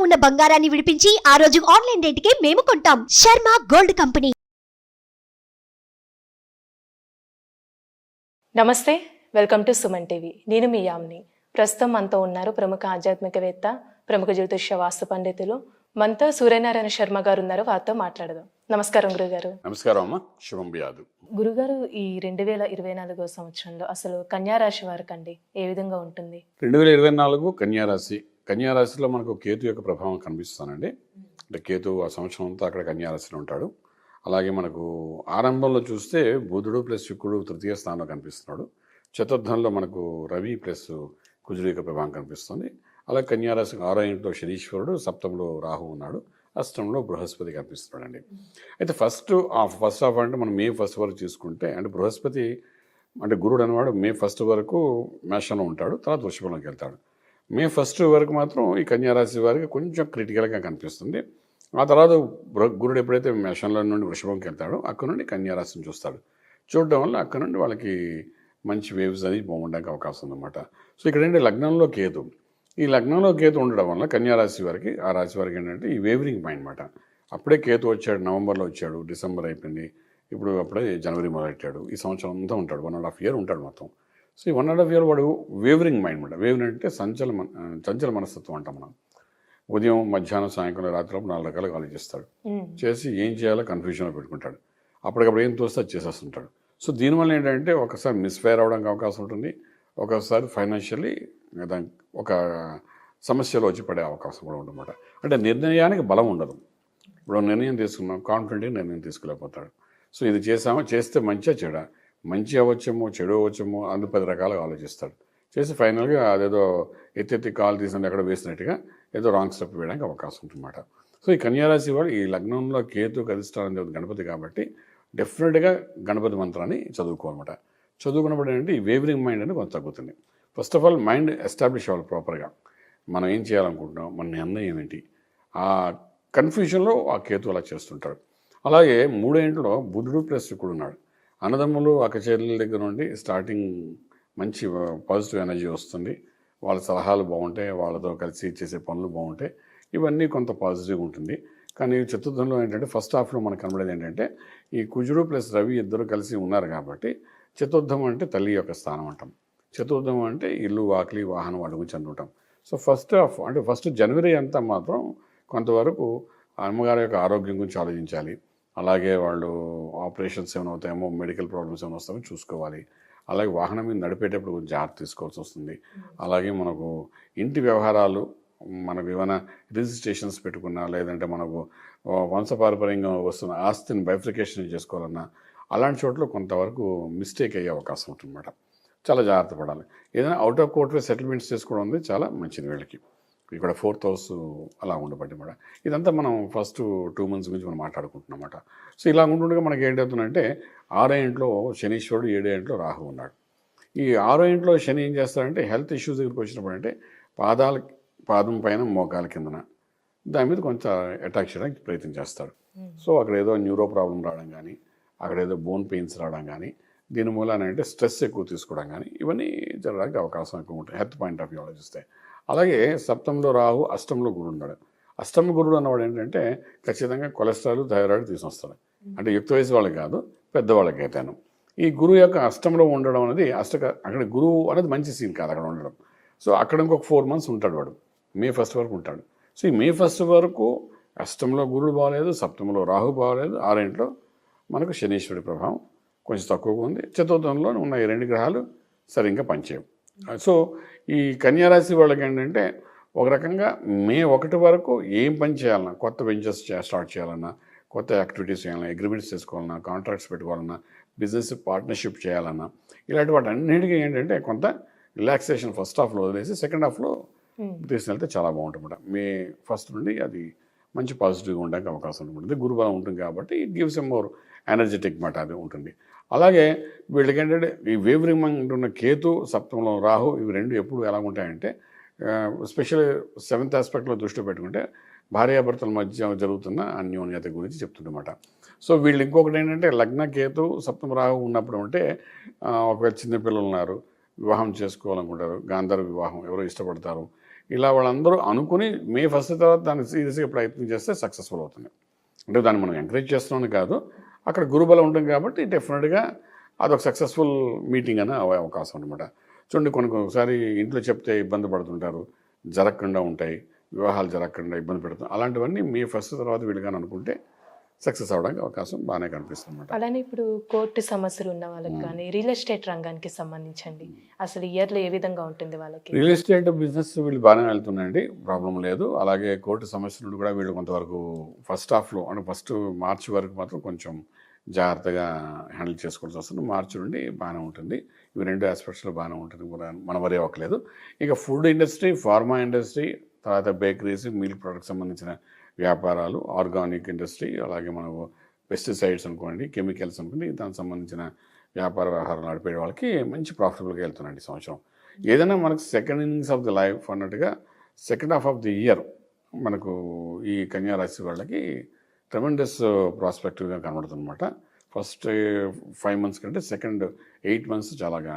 ఉన్న బంగారాన్ని విడిపించి ఆ రోజు ఆన్లైన్ రేటుకే మేము కొంటాం. Sharma gold company. నమస్తే వెల్కమ్ టు సుమన్ టీవీ. నేను మీ యామ్ని. ప్రస్తుతం మనతో ఉన్నారు ప్రముఖ ఆధ్యాత్మికవేత్త ప్రముఖ జ్యోతిష్య వాస్తు పండితులు మనతో సూర్యనారాయణ శర్మ గారు ఉన్నారు వారితో మాట్లాడదాం. నమస్కారం గురుగారు. నమస్కారం అమ్మ. శుభం బియాదు గురుగారు ఈ రెండు వేల ఇరవై నాలుగో సంవత్సరంలో అసలు కన్యా రాశి వారికి అండి ఏ విధంగా ఉంటుంది? రెండు వేల ఇరవై నాలుగు కన్యారాశి కన్యారాశిలో మనకు కేతు యొక్క ప్రభావం కనిపిస్తానండి అంటే కేతు ఆ సంవత్సరం అంతా అక్కడ కన్యారాశిలో ఉంటాడు. అలాగే మనకు ఆరంభంలో చూస్తే బుధుడు ప్లస్ శుక్రుడు తృతీయ స్థానంలో కనిపిస్తున్నాడు. చతుర్థంలో మనకు రవి ప్లస్ కుజుడు యొక్క ప్రభావం కనిపిస్తుంది. అలాగే కన్యారాశి ఆరో ఇంట్లో శనీశ్వరుడు సప్తంలో రాహు ఉన్నాడు. అష్టంలో బృహస్పతి కనిపిస్తున్నాడండి. అయితే ఫస్ట్ ఆఫ్ ఫస్ట్ ఆఫ్ అంటే మనం మే ఫస్ట్ వరకు తీసుకుంటే అంటే బృహస్పతి అంటే గురుడు అనేవాడు మే ఫస్ట్ వరకు మేషంలో ఉంటాడు తర్వాత వృషభంలోకి వెళ్తాడు. మే ఫస్ట్ వరకు మాత్రం ఈ కన్యారాశి వారికి కొంచెం క్రిటికల్గా కనిపిస్తుంది. ఆ తర్వాత గురుడు ఎప్పుడైతే మేషంలో నుండి వృషభంకి వెళ్తాడో అక్కడ నుండి కన్యారాశిని చూస్తాడు. చూడడం వల్ల అక్కడ నుండి వాళ్ళకి మంచి వేవ్స్ అనేది బాగుండడానికి అవకాశం ఉందన్నమాట. సో ఇక్కడ ఏంటి లగ్నంలో కేతు. ఈ లగ్నంలో కేతు ఉండడం వల్ల కన్యారాశి వారికి ఆ రాశి వారికి ఏంటంటే ఈ వేవరింగ్ పాయింట్ అనమాట అప్పుడే కేతు వచ్చాడు నవంబర్లో వచ్చాడు డిసెంబర్ అయిపోయింది. ఇప్పుడు అప్పుడే జనవరి మొదలెట్టాడు. ఈ సంవత్సరం అంతా ఉంటాడు. వన్ అండ్ హాఫ్ ఇయర్ ఉంటాడు మొత్తం. సో ఈ వన్ అండ్ హాఫ్ ఇయర్ వాడు వేవరింగ్ మైండ్ అనమాట వేవరింగ్ అంటే సంచల చంచల మనస్తత్వం అంటాం మనం. ఉదయం మధ్యాహ్నం సాయంకాలం రాత్రి నాలుగు రకాలుగా ఆలోచిస్తాడు. చేసి ఏం చేయాలో కన్ఫ్యూజన్లో పెట్టుకుంటాడు. అప్పటికప్పుడు ఏం తోస్తే అది చేసేస్తుంటాడు. సో దీనివల్ల ఏంటంటే ఒకసారి మిస్ఫైర్ అవడానికి అవకాశం ఉంటుంది. ఒకసారి ఫైనాన్షియల్లీ దానికి ఒక సమస్యలో వచ్చి పడే అవకాశం కూడా ఉందన్నమాట అంటే నిర్ణయానికి బలం ఉండదు. ఇప్పుడు నిర్ణయం తీసుకున్నాం కాన్ఫిడెంట్గా నిర్ణయం తీసుకోలేకపోతాడు. సో ఇది చేసామో? చేస్తే మంచిగా చెడ? మంచి అవ్వచ్చేమో చెడు అవ్వచ్చేమో అందు పది రకాలుగా ఆలోచిస్తాడు. చేసి ఫైనల్గా అదేదో ఎత్తెత్తి కాలు తీసిన ఎక్కడ వేసినట్టుగా ఏదో రాంగ్ స్టెప్ వేయడానికి అవకాశం ఉంటుందన్నమాట సో ఈ కన్యారాశి వాడు ఈ లగ్నంలో కేతు అధిష్టానం దేవత గణపతి కాబట్టి డెఫినెట్గా గణపతి మంత్రాన్ని చదువుకోవాలన్నమాట. చదువుకున్నప్పుడు ఏంటంటే ఈ వేవరింగ్ మైండ్ అనేది కొంత తగ్గుతుంది. First of all mind establish అవ్వాలి ప్రాపర్గా. మనం ఏం చేయాలనుకుంటున్నాం మన నిర్ణయం ఏంటి ఆ కన్ఫ్యూజన్లో ఆ కేతు అలా చేస్తుంటాడు. అలాగే మూడేంట్లో బుధుడు ప్లస్ శుక్రుడు ఉన్నాడు. అన్నదమ్ములు అక్కచెల్లెల దగ్గర నుండి స్టార్టింగ్ మంచి పాజిటివ్ ఎనర్జీ వస్తుంది. వాళ్ళ సలహాలు బాగుంటాయి వాళ్ళతో కలిసి చేసే పనులు బాగుంటాయి. ఇవన్నీ కొంత పాజిటివ్గా ఉంటుంది. కానీ చతుర్థంలో ఏంటంటే ఫస్ట్ హాఫ్లో మనకు కనబడేది ఏంటంటే ఈ కుజుడు ప్లస్ రవి ఇద్దరు కలిసి ఉన్నారు కాబట్టి చతుర్థం అంటే తల్లి యొక్క స్థానం అంటాం. చతుర్థం అంటే ఇల్లు వాకిలి వాహనం అడుగు చెందుంటాం. సో ఫస్ట్ హాఫ్ అంటే ఫస్ట్ జనవరి అంతా మాత్రం కొంతవరకు అమ్మగారి యొక్క ఆరోగ్యం గురించి ఆలోచించాలి. అలాగే వాళ్ళు ఆపరేషన్స్ ఏమైనా అవుతాయేమో మెడికల్ ప్రాబ్లమ్స్ ఏమైనా వస్తాయో చూసుకోవాలి. అలాగే వాహనం మీద నడిపేటప్పుడు కొంచెం జాగ్రత్త తీసుకోవాల్సి వస్తుంది. అలాగే మనకు ఇంటి వ్యవహారాలు మనకు ఏమైనా రిజిస్ట్రేషన్స్ పెట్టుకున్నా లేదంటే మనకు వంశపారపర్యంగా వస్తున్న ఆస్తిని బైఫ్రికేషన్ చేసుకోవాలన్నా అలాంటి చోట్ల కొంతవరకు మిస్టేక్ అయ్యే అవకాశం ఉంటుందన్నమాట. చాలా జాగ్రత్త పడాలి. ఏదైనా అవుట్ ఆఫ్ కోర్ట్ సెటిల్మెంట్స్ చేసుకోవడం ఉంది చాలా మంచిది వీళ్ళకి. ఇక్కడ ఫోర్త్ హౌస్ అలా ఉండబట్టి మాట ఇదంతా మనం ఫస్ట్ టూ మంత్స్ గురించి మనం మాట్లాడుకుంటున్నమాట. సో ఇలా ఉంటుండగా మనకి ఏంటవుతుందంటే ఆరో ఇంట్లో శనీశ్వరుడు ఏడో ఇంట్లో రాహు ఉన్నాడు. ఈ ఆరో ఇంట్లో శని ఏం చేస్తాడంటే హెల్త్ ఇష్యూస్ దగ్గరికి వచ్చినప్పుడు అంటే పాదాల పాదం పైన మోకాల కిందన దాని మీద కొంచెం అటాక్ చేయడానికి ప్రయత్నం చేస్తాడు. సో అక్కడ ఏదో న్యూరో ప్రాబ్లం రావడం కానీ అక్కడ ఏదో బోన్ పెయిన్స్ రావడం కానీ దీని మూలాన అంటే స్ట్రెస్ ఎక్కువ తీసుకోవడం కానీ ఇవన్నీ జరగడానికి అవకాశం ఎక్కువ ఉంటాయి హెల్త్ పాయింట్ ఆఫ్ వ్యూ ఆలోచిస్తే అలాగే సప్తంలో రాహు అష్టంలో గురుడు ఉన్నాడు. అష్టమ గురుడు అన్నవాడు ఏంటంటే ఖచ్చితంగా కొలెస్ట్రాల్ థైరాయిడ్ తీసుకొస్తాడు. అంటే యుక్త వయసు వాళ్ళకి కాదు పెద్దవాళ్ళకి అయితేను. ఈ గురువు యొక్క అష్టంలో ఉండడం అనేది అష్ట అక్కడ గురువు అనేది మంచి సీన్ కాదు అక్కడ ఉండడం. సో అక్కడ ఇంకొక ఫోర్ మంత్స్ ఉంటాడు వాడు. మే ఫస్ట్ వరకు ఉంటాడు. సో ఈ మే ఫస్ట్ వరకు అష్టంలో గురుడు బాగలేదు సప్తమంలో రాహు బాగలేదు ఆరింట్లో మనకు శనీశ్వరుడి ప్రభావం కొంచెం తక్కువగా ఉంది. చతుర్థంలో ఉన్న ఈ రెండు గ్రహాలు సరిగ్గా పనిచేయవు. సో ఈ కన్యారాశి వాళ్ళకి ఏంటంటే ఒక రకంగా మే ఒకటి వరకు ఏం పని చేయాలన్నా కొత్త వెంచర్స్ స్టార్ట్ చేయాలన్నా కొత్త యాక్టివిటీస్ చేయాలన్నా అగ్రిమెంట్స్ చేసుకోవాలన్నా కాంట్రాక్ట్స్ పెట్టుకోవాలన్నా బిజినెస్ పార్ట్నర్షిప్ చేయాలన్నా ఇలాంటి వాటి అన్నిటికీ ఏంటంటే కొంత రిలాక్సేషన్ ఫస్ట్ హాఫ్లో వదిలేసి సెకండ్ హాఫ్లో తీసుకెళ్తే చాలా బాగుంటుంది మే ఫస్ట్ నుండి అది మంచి పాజిటివ్గా ఉండడానికి అవకాశం ఉంటుంది. గురుబలం ఉంటుంది కాబట్టి it gives a more energetic మాట అది ఉంటుంది. అలాగే వీళ్ళకి ఏంటంటే ఈ వేవరింగ్ ఉన్న కేతు సప్తంలో రాహు ఇవి రెండు ఎప్పుడు ఎలా ఉంటాయంటే స్పెషల్ సెవెంత్ ఆస్పెక్ట్లో దృష్టి పెట్టుకుంటే భార్యాభర్తల మధ్య జరుగుతున్న అన్యోన్యత గురించి చెప్తుందన్నమాట సో వీళ్ళు ఇంకొకటి ఏంటంటే లగ్న కేతు సప్తమ రాహు ఉన్నప్పుడు అంటే ఒకవేళ చిన్నపిల్లలు ఉన్నారు వివాహం చేసుకోవాలనుకుంటారు గాంధర్వ వివాహం ఎవరో ఇష్టపడతారు ఇలా వాళ్ళందరూ అనుకుని మే ఫస్ట్ తర్వాత దాన్ని సీరియస్గా ప్రయత్నం చేస్తే సక్సెస్ఫుల్ అవుతుంది. అంటే దాన్ని మనం ఎంకరేజ్ చేస్తున్నామని కాదు అక్కడ గురుబలం ఉంటుంది కాబట్టి డెఫినెట్గా అదొక సక్సెస్ఫుల్ మీటింగ్ అని అవే అవకాశం అనమాట చూడండి కొన్ని కొన్నిసారి ఇంట్లో చెప్తే ఇబ్బంది పడుతుంటారు జరగకుండా ఉంటాయి వివాహాలు జరగకుండా ఇబ్బంది పెడుతుంది అలాంటివన్నీ మీ ఫస్ట్ తర్వాత వీలుగాని అనుకుంటే సక్సెస్ అవడానికి అవకాశం బాగానే కనిపిస్తుంది అనమాట అలానే ఇప్పుడు కోర్టు సమస్యలు ఉన్న వాళ్ళకి కానీ రియల్ ఎస్టేట్ రంగానికి సంబంధించండి. అసలు ఇయర్లో ఏ విధంగా ఉంటుంది వాళ్ళకి? రియల్ ఎస్టేట్ బిజినెస్ వీళ్ళు బాగానే వెళ్తున్నాయండి ప్రాబ్లం లేదు. అలాగే కోర్టు సమస్యల కూడా వీళ్ళు కొంతవరకు ఫస్ట్ హాఫ్లో అంటే ఫస్ట్ మార్చి వరకు మాత్రం కొంచెం జాగ్రత్తగా హ్యాండిల్ చేసుకోవాల్సి వస్తుంది. మార్చి నుండి బాగానే ఉంటుంది. ఇవి రెండు ఆస్పెక్ట్స్లో బాగానే ఉంటుంది మన- మన వరే అవ్వట్లేదు. ఇక ఫుడ్ ఇండస్ట్రీ ఫార్మా ఇండస్ట్రీ తర్వాత బేకరీస్ మిల్క్ ప్రొడక్ట్స్ సంబంధించిన వ్యాపారాలు ఆర్గానిక్ ఇండస్ట్రీ అలాగే మనకు పెస్టిసైడ్స్ అనుకోండి కెమికల్స్ అనుకోండి దానికి సంబంధించిన వ్యాపార వ్యవహారాలు నడిపే వాళ్ళకి మంచి ప్రాఫిటబుల్గా వెళ్తున్నాండి సంవత్సరం. ఏదైనా మనకు second innings of the life అన్నట్టుగా second half of the year మనకు ఈ కన్యారాశి వాళ్ళకి ట్రెమెండస్ ప్రాస్పెక్టివ్గా కనబడుతుందన్నమాట. ఫస్ట్ ఫైవ్ మంత్స్ కంటే సెకండ్ ఎయిట్ మంత్స్ చాలాగా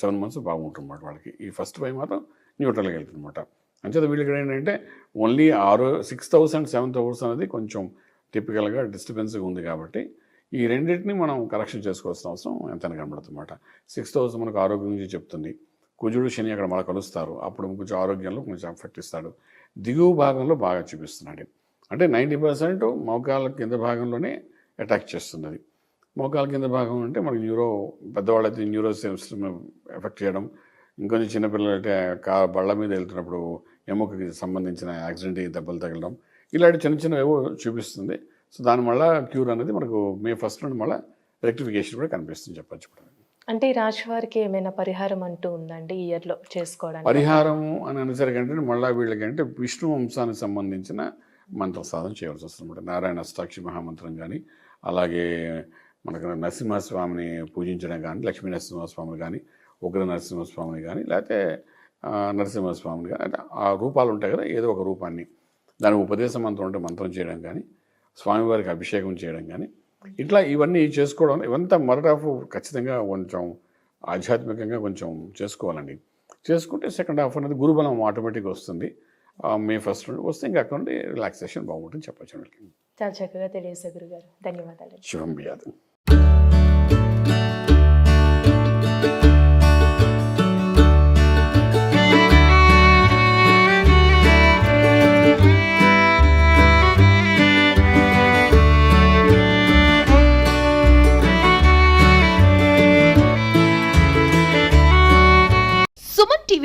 సెవెన్ మంత్స్ బాగుంటుందన్నమాట వాళ్ళకి. ఈ ఫస్ట్ ఫైవ్ మాత్రం న్యూట్రల్గా వెళ్తుందన్నమాట. అంచేత వీళ్ళకి ఏంటంటే ఓన్లీ ఆరు సిక్స్ థౌసండ్ సెవెన్ థౌసండ్ అనేది కొంచెం టిపికల్గా డిస్టర్బెన్స్గా ఉంది కాబట్టి ఈ రెండింటిని మనం కరెక్షన్ చేసుకోవాల్సిన అవసరం ఎంతైనా కనబడుతుందన్నమాట. సిక్స్ థౌసండ్ మనకు ఆరోగ్యం గురించి చెప్తుంది. కుజుడు శని అక్కడ మళ్ళీ కలుస్తారు. అప్పుడు కొంచెం ఆరోగ్యంలో కొంచెం ఎఫెక్ట్ ఇస్తాడు. దిగువ భాగంలో బాగా చూపిస్తున్నాడు. అంటే నైంటీ పర్సెంట్ మోకాల కింద భాగంలోనే అటాక్ చేస్తున్నది. మోకాల కింద భాగం అంటే మనకి న్యూరో పెద్దవాళ్ళైతే న్యూరో సిస్టమ్ ఎఫెక్ట్ చేయడం ఇంకొంచెం చిన్నపిల్లలు అయితే కా బళ్ళ మీద వెళ్తున్నప్పుడు ఎముకకి సంబంధించిన యాక్సిడెంట్ దెబ్బలు తగలడం ఇలాంటి చిన్న చిన్న ఏవో చూపిస్తుంది. సో దాని మళ్ళీ క్యూర్ అనేది మనకు మే ఫస్ట్ నుండి మళ్ళీ రెక్టిఫికేషన్ కూడా కనిపిస్తుంది చెప్పచ్చు ఇప్పుడు అంటే ఈ రాశి వారికి ఏమైనా పరిహారం అంటూ ఉందండి ఇయర్లో చేసుకోవడానికి? పరిహారం అని అనేసరికి అంటే మళ్ళీ వీళ్ళకి అంటే విష్ణు వంశానికి సంబంధించిన మంత్ర సాధన చేయవలసి వస్తుంది అనమాట నారాయణ అష్టాక్షి మహామంత్రం కానీ అలాగే మనకు నరసింహస్వామిని పూజించడం కానీ లక్ష్మీ నరసింహస్వామిని కానీ ఉగ్ర నరసింహస్వామిని కానీ లేకపోతే నరసింహస్వామిని కానీ అంటే ఆ రూపాలు ఉంటాయి కదా ఏదో ఒక రూపాన్ని. దానికి ఉపదేశ మంత్రం ఉంటే మంత్రం చేయడం కానీ స్వామివారికి అభిషేకం చేయడం కానీ ఇట్లా ఇవన్నీ చేసుకోవడం ఇవంతా మొదట హాఫ్ ఖచ్చితంగా కొంచెం ఆధ్యాత్మికంగా కొంచెం చేసుకోవాలండి. చేసుకుంటే సెకండ్ హాఫ్ అనేది గురుబలం ఆటోమేటిక్గా వస్తుంది. మే ఫస్ట్ నుండి వస్తే ఇంకా అక్కడ నుండి రిలాక్సేషన్ బాగుంటుంది చెప్పచ్చు చాలా చక్కగా తెలియజేశారు గురుగారు ధన్యవాదాలు. శుభం